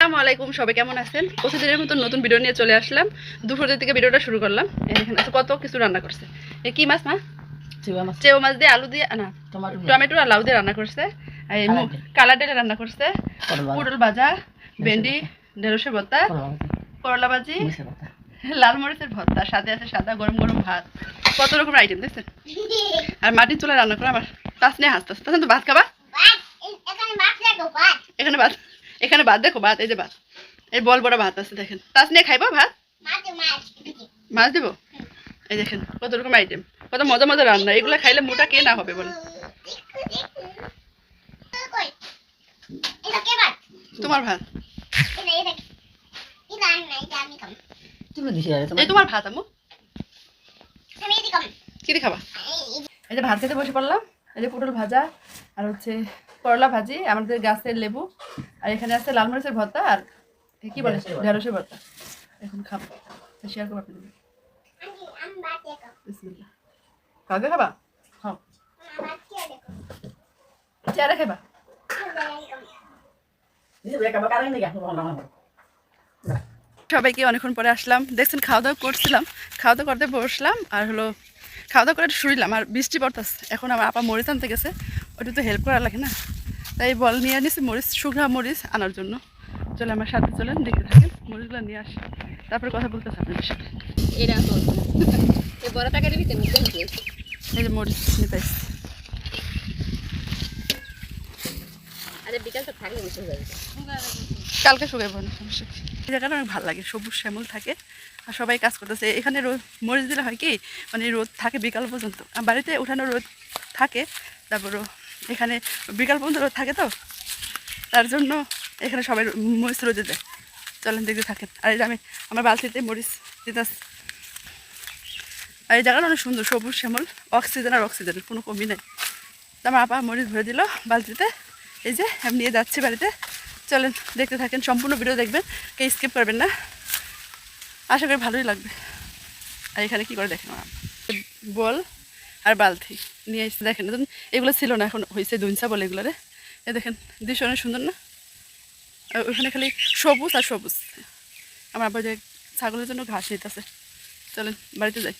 আসসালামু আলাইকুম সবাই কেমন আছেন? প্রতিদিনের মতো নতুন ভিডিও নিয়ে চলে আসলাম। দুপুরের থেকে ভিডিওটা শুরু করলাম। এই দেখেন কত কিছু রান্না করছে? কি মাছ মা? চিবা মাছ। চেও মাছ দিয়ে আলু দিয়ে না টমেটো আর লাউ দিয়ে রান্না করছে। কালা ডালে রান্না করছে। পটল ভাজা ভেন্ডি ঢেঁড়সের ভর্তা করলা ভাজি। লাল মরিচের ভর্তা সাথে আছে সাদা গরম গরম ভাত। কত রকম আইটেম দেখছেন? আর মাটির চুলা রান্না করে আমার তাস নিয়ে হাসতে হাসতে তো ভাত খাবা? এখানে ভাত। এখানে ভাত দেখো ভাত এই যে ভাত। এই বল বড় ভাত আছে দেখেন। তাস নিয়ে খাইবো ভাত? মাছ দেবো? এই দেখেন কত রকম আইটেম কত মজা মজা রান্না। এগুলো খাইলে মোটা কে না হবে বলো? তোমার ভাত? তুমি দিছি আরে এই তোমার ভাত আমু কি দিয়ে খাবা? এই যে ভাত খেতে বসে পড়লাম। এই যে পটল ভাজা আর হচ্ছে করলা ভাজি আমাদের গাছের লেবু আর এখানে আছে লাল মরিচের ভর্তা আর কি বলে? ঢেঁড়সের ভর্তা। এখন খাব। শেয়ার করব আপনাদের। খাবা? চেয়ারে খাবা সবাইকে অনেকক্ষণ পরে আসলাম। দেখছেন খাওয়া দাওয়া করছিলাম। খাওয়া দাওয়া করতে বসলাম আর হলো খাওয়া দাওয়া করে শুইলাম আর বৃষ্টি পড়তেছে। এখন আমার আপা মরিচ আনতে গেছে। ওটা তো হেল্প করা লাগে না। তাই বল নিয়ে আনিছি মরিচ শুকনা মরিচ আনার জন্য। চলে আমার সাথে চলেন দেখে থাকেন মরিচগুলো নিয়ে আসি। তারপরে কথা বলতে আপনাদের সাথে। এটা এই বড় যে মরিচ নিতে আসছি। কালকে শুকাইব না সমস্যা এই জায়গাটা অনেক ভালো লাগে সবুজ শ্যামল থাকে আর সবাই কাজ করতেছে। এখানে রোদ মরিচ দিলে হয় কি মানে রোদ থাকে বিকাল পর্যন্ত। বাড়িতে উঠানো রোদ থাকে তারপরও এখানে বিকাল পর্যন্ত রোদ থাকে তো? তার জন্য এখানে সবাই মরিচ রোদে দেয়। চলেন দেখতে থাকেন। আর এই যে আমি, আমার বালতিতে মরিচ দিতে আর এই জায়গাটা অনেক সুন্দর, সবুজ শ্যামল, অক্সিজেন আর অক্সিজেনের কোনো কমি নেই। আমার আপা মরিচ ভরে দিল বালতিতে। এই যে, আমি নিয়ে যাচ্ছি বাড়িতে। চলেন দেখতে থাকেন, সম্পূর্ণ ভিডিও দেখবেন কে স্কিপ করবেন না। আশা করি ভালোই লাগবে। আর এখানে কি করে দেখেন বল। আর বালতি নিয়ে এসে দেখেন নতুন এগুলো ছিল না, এখন হয়েছে দুইসা বলে এগুলো রে এ দেখেন, দৃশ্য অনেক সুন্দর না? আর ওখানে খালি সবুজ আর সবুজ। আমার আবার যে ছাগলের জন্য ঘাস নিতেছে। চলেন, বাড়িতে যাই।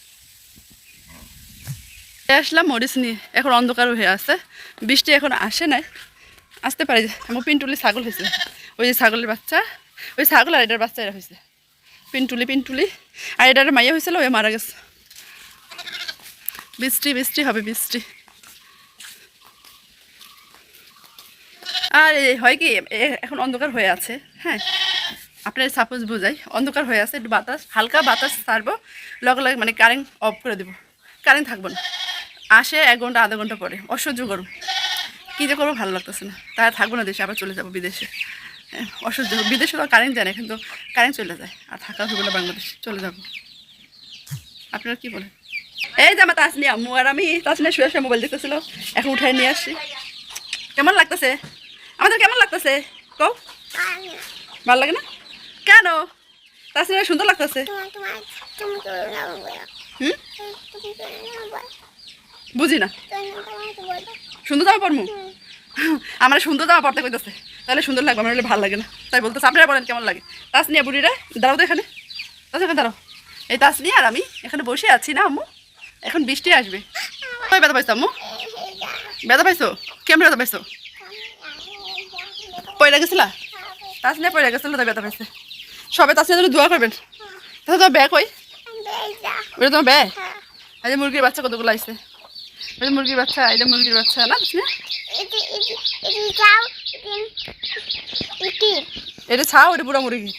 আসলাম মরিচ নিয়ে। এখন অন্ধকার হয়ে আছে। বৃষ্টি এখন আসে নাই। আসতে পারে আমার পিন্টুলি ছাগল হয়েছে। ওই যে ছাগলের বাচ্চা। ওই ছাগল আর এটার বাচ্চা এরা হয়েছে। পিন্টুলি পিন্টুলি। আর এটার মাইয়া হয়েছিল ওই মারা গেছে। বৃষ্টি বৃষ্টি হবে বৃষ্টি আর হয় কি এখন অন্ধকার হয়ে আছে হ্যাঁ। আপনার সাপোজ বোঝাই অন্ধকার হয়ে আছে একটু বাতাস হালকা বাতাস ছাড়বো লগে লগে মানে কারেন্ট অফ করে দেবো কারেন্ট থাকব না। আসে এক ঘণ্টা আধা ঘণ্টা পরে অসহ্য গরম। কী যে করব ভালো লাগতেছে না। তারা থাকব না দেশে আবার চলে যাব বিদেশে। হ্যাঁ, অসহ্য। বিদেশে তো কারেন্ট যায় না কিন্তু কারেন্ট চলে যায়। আর থাকা হবে না বাংলাদেশ চলে যাব। আপনারা কি বলেন? এই যে আমার তাসনি আম্মু আর আমি তাসনি শুয়ে শুয়ে মোবাইল দেখতেছিল। এখন উঠাই নিয়ে আসছি। কেমন লাগতেছে? আমাদের কেমন লাগতেছে? কও। ভালো লাগে না? কেন? তাসনি সুন্দর লাগতেছে। বুঝি না। সুন্দর জামা পরমু? আমার সুন্দর জামা পরতে কইতেছে। তাহলে সুন্দর লাগবে, আমার ভালো লাগে না। তাই বলতেছে, আপনারা বলেন কেমন লাগে? তাস নিয়ে বুড়িরা, দাঁড়াও তো এখানে। তাস এখানে দাঁড়াও। এই তাস নিয়ে আর আমি এখানে বসে আছি না, আম্মু? এখন বৃষ্টি আসবে। কই ব্যথা পাইছো আম্মু? ব্যথা পাইছো? কেমন ব্যথা পাইছো? পয়লা গেছিলা? তাস নিয়ে পয়লা গেছিল তাই ব্যথা পাইছে। সবাই তাস নিয়ে দোয়া করবেন। তাহলে তোমার ব্যাগ কই? ওটা তোমার ব্যাগ এই যে মুরগির বাচ্চা কতগুলো আইছে? যে মুরগির বাচ্চা এই যে মুরগির বাচ্চা না এটা ছাও এটা পুরো মুরগি।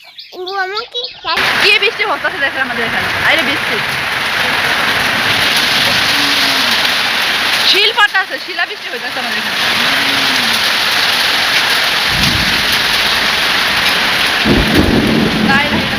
কি বৃষ্টি হচ্ছে দেখে আমাদের এখানে। আরে বৃষ্টি। শিল ফাটা আছে শিলা বৃষ্টি হইতেছে আমাদের এখানে Bye.